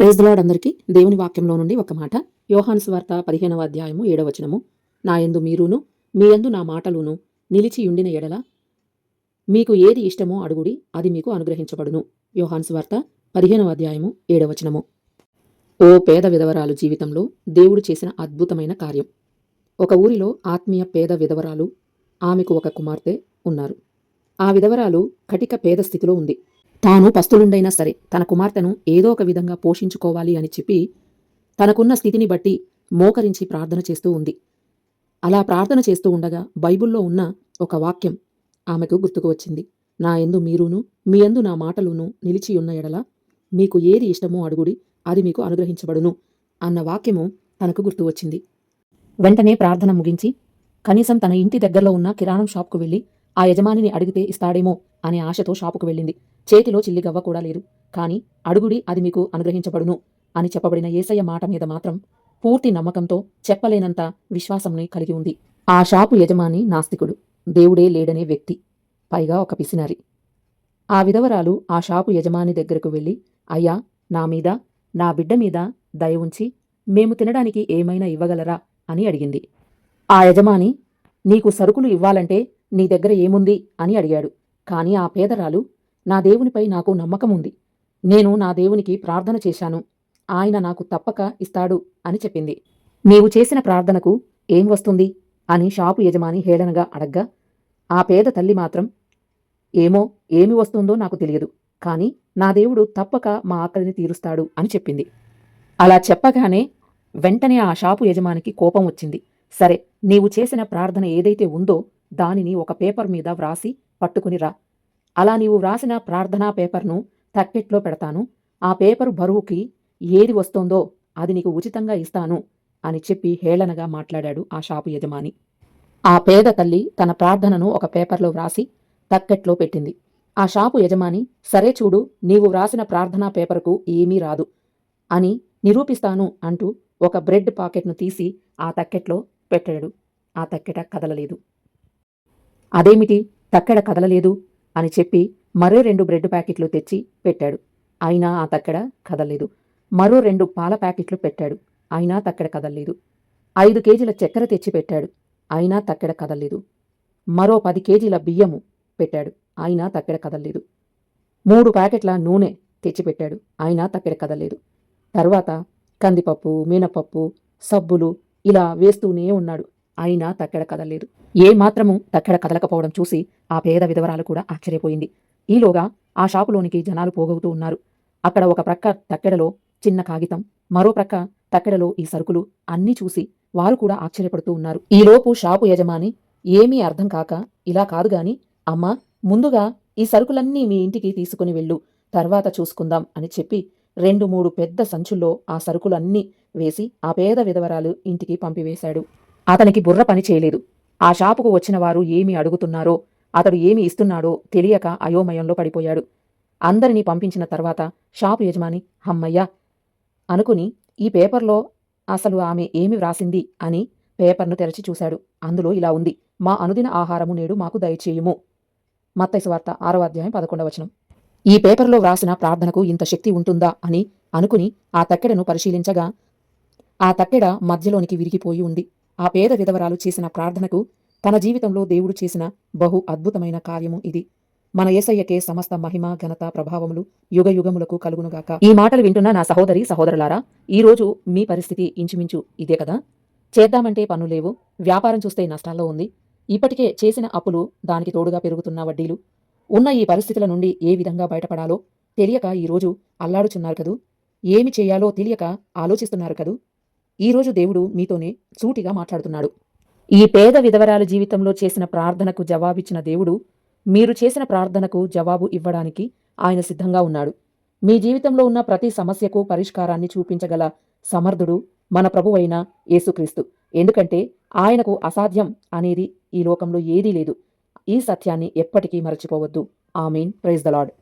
ప్రేజ్లాడ్ అందరికీ. దేవుని వాక్యంలో నుండి ఒక మాట. యోహాను స్వార్త పదిహేనవ అధ్యాయము ఏడవచనము నా యందు మీరును మీ యందు నా మాటలును నిలిచి ఉండిన ఎడల మీకు ఏది ఇష్టమో అడుగుడి అది మీకు అనుగ్రహించబడును. యోహాను స్వార్త పదిహేనవ అధ్యాయము ఏడవచనము ఓ పేద విధవరాలు జీవితంలో దేవుడు చేసిన అద్భుతమైన కార్యం. ఒక ఊరిలో ఆత్మీయ పేద విధవరాలు ఆమెకు ఒక కుమార్తె ఉన్నారు. ఆ విధవరాలు కటిక పేద స్థితిలో ఉంది. తాను పస్తులుండైనా సరే తన కుమార్తెను ఏదో ఒక విధంగా పోషించుకోవాలి అని చెప్పి తనకున్న స్థితిని బట్టి మోకరించి ప్రార్థన చేస్తూ ఉంది. అలా ప్రార్థన చేస్తూ ఉండగా బైబిల్లో ఉన్న ఒక వాక్యం ఆమెకు గుర్తుకు వచ్చింది. నా ఎందు మీరును మీ ఎందు నా మాటలును నిలిచి ఉన్న ఎడల మీకు ఏది ఇష్టమో అడుగుడి అది మీకు అనుగ్రహించబడును అన్న వాక్యము తనకు గుర్తు వచ్చింది. వెంటనే ప్రార్థన ముగించి కనీసం తన ఇంటి దగ్గరలో ఉన్న కిరాణం షాప్కు వెళ్ళి ఆ యజమానిని అడిగితే ఇస్తాడేమో అనే ఆశతో షాపుకు వెళ్ళింది. చేతిలో చిల్లిగవ్వ కూడా లేదు. కాని అడుగుడి అది మీకు అనుగ్రహించబడును అని చెప్పబడిన ఏసయ్య మాట మీద మాత్రం పూర్తి నమ్మకంతో చెప్పలేనంత విశ్వాసంని కలిగి ఉంది. ఆ షాపు యజమాని నాస్తికుడు. దేవుడే లేడనే వ్యక్తి. పైగా ఒక పిసినారి. ఆ విధవరాలు ఆ షాపు యజమాని దగ్గరకు వెళ్ళి అయ్యా నా మీద నా బిడ్డ మీద దయ ఉంచి మేము తినడానికి ఏమైనా ఇవ్వగలరా? అని అడిగింది. ఆ యజమాని నీకు సరుకులు ఇవ్వాలంటే నీ దగ్గర ఏముంది? అని అడిగాడు. కాని ఆ పేదరాలు నా దేవునిపై నాకు నమ్మకం ఉంది నేను నా దేవునికి ప్రార్థన చేశాను. ఆయన నాకు తప్పక ఇస్తాడు అని చెప్పింది. నీవు చేసిన ప్రార్థనకు ఏం వస్తుంది? అని షాపు యజమాని హేళనగా అడగ్గా ఆ పేద తల్లి మాత్రం ఏమో ఏమి వస్తుందో నాకు తెలియదు. కాని నా దేవుడు తప్పక మా ఆకలిని తీరుస్తాడు అని చెప్పింది. అలా చెప్పగానే వెంటనే ఆ షాపు యజమానికి కోపం వచ్చింది. సరే నీవు చేసిన ప్రార్థన ఏదైతే ఉందో దానిని ఒక పేపర్ మీద వ్రాసి పట్టుకునిరా అలా నీవు వ్రాసిన ప్రార్థనా పేపర్ను తక్కెట్లో పెడతాను. ఆ పేపరు బరువుకి ఏది వస్తోందో అది నీకు ఉచితంగా ఇస్తాను అని చెప్పి హేళనగా మాట్లాడాడు ఆ షాపు యజమాని. ఆ పేద తల్లి తన ప్రార్థనను ఒక పేపర్లో వ్రాసి తక్కెట్లో పెట్టింది. ఆ షాపు యజమాని సరే చూడు నీవు వ్రాసిన ప్రార్థనా పేపర్కు ఏమీ రాదు అని నిరూపిస్తాను అంటూ ఒక బ్రెడ్ పాకెట్ను తీసి ఆ తక్కెట్లో పెట్టాడు. ఆ తక్కెట కదలలేదు. అదేమిటి? తక్కెడ కదలలేదు అని చెప్పి మరో రెండు బ్రెడ్ ప్యాకెట్లు తెచ్చి పెట్టాడు. అయినా ఆ తక్కెడ కదలలేదు. మరో రెండు పాల ప్యాకెట్లు పెట్టాడు. అయినా తక్కెడ కదలలేదు. ఐదు కేజీల చక్కెర తెచ్చి పెట్టాడు. అయినా తక్కెడ కదలలేదు. మరో పది కేజీల బియ్యము పెట్టాడు. అయినా తక్కెడ కదలలేదు. మూడు ప్యాకెట్ల నూనె తెచ్చిపెట్టాడు అయినా తక్కెడ కదలలేదు. తర్వాత కందిపప్పు మినపప్పు సబ్బులు ఇలా వేస్తూనే ఉన్నాడు. అయినా తక్కెడ కదలలేదు. ఏ మాత్రము తక్కెడ కదలకపోవడం చూసి ఆ పేద విధవరాలు కూడా ఆశ్చర్యపోయింది. ఈలోగా ఆ షాపులోనికి జనాలు పోగవుతూ ఉన్నారు. అక్కడ ఒక ప్రక్క తక్కెడలో చిన్న కాగితం మరో ప్రక్క తక్కెడలో ఈ సరుకులు అన్నీ చూసి వారు కూడా ఆశ్చర్యపడుతూ ఉన్నారు. ఈలోపు షాపు యజమాని ఏమీ అర్థం కాక ఇలా కాదు గాని అమ్మా ముందుగా ఈ సరుకులన్నీ మీ ఇంటికి తీసుకుని వెళ్ళు తర్వాత చూసుకుందాం అని చెప్పి రెండు మూడు పెద్ద సంచుల్లో ఆ సరుకులన్నీ వేసి ఆ పేద విధవరాలు ఇంటికి పంపివేశాడు. అతనికి బుర్ర పని చేయలేదు. ఆ షాపుకు వచ్చిన వారు ఏమి అడుగుతున్నారో అతడు ఏమి ఇస్తున్నాడో తెలియక అయోమయంలో పడిపోయాడు. అందరినీ పంపించిన తర్వాత షాపు యజమాని హమ్మయ్యా అనుకుని ఈ పేపర్లో అసలు ఆమె ఏమి వ్రాసింది అని పేపర్ను తెరచి చూశాడు. అందులో ఇలా ఉంది మా అనుదిన ఆహారము నేడు మాకు దయచేయుము. మత్తైసు వార్త ఆరవ అధ్యాయం పదకొండవచనం ఈ పేపర్లో వ్రాసిన ప్రార్థనకు ఇంత శక్తి ఉంటుందా అని అనుకుని ఆ తక్కెడను పరిశీలించగా ఆ తక్కెడ మధ్యలోనికి విరిగిపోయి ఉంది. ఆ పేద విధవరాలు చేసిన ప్రార్థనకు తన జీవితంలో దేవుడు చేసిన బహు అద్భుతమైన కార్యము ఇది. మన ఏసయ్యకే సమస్త మహిమ ఘనత ప్రభావములు యుగయుగములకు కలుగునుగాక. ఈ మాటలు వింటున్న నా సహోదరి సహోదరులారా ఈ రోజు మీ పరిస్థితి ఇంచుమించు ఇదే కదా? చేద్దామంటే పనులేవు వ్యాపారం చూస్తే నష్టాల్లో ఉంది. ఇప్పటికే చేసిన అప్పులు దానికి తోడుగా పెరుగుతున్న వడ్డీలు. ఉన్న ఈ పరిస్థితుల నుండి ఏ విధంగా బయటపడాలో తెలియక ఈరోజు అల్లాడుచున్నారు కదూ? ఏమి చేయాలో తెలియక ఆలోచిస్తున్నారు కదూ? ఈరోజు దేవుడు మీతోనే సూటిగా మాట్లాడుతున్నాడు. ఈ పేద విధవరాల జీవితంలో చేసిన ప్రార్థనకు జవాబిచ్చిన దేవుడు మీరు చేసిన ప్రార్థనకు జవాబు ఇవ్వడానికి ఆయన సిద్ధంగా ఉన్నాడు. మీ జీవితంలో ఉన్న ప్రతి సమస్యకు పరిష్కారాన్ని చూపించగల సమర్థుడు మన ప్రభువైన యేసుక్రీస్తు. ఎందుకంటే ఆయనకు అసాధ్యం అనేది ఈ లోకంలో ఏదీ లేదు. ఈ సత్యాన్ని ఎప్పటికీ మరచిపోవద్దు. ఆమీన్. Praise the lord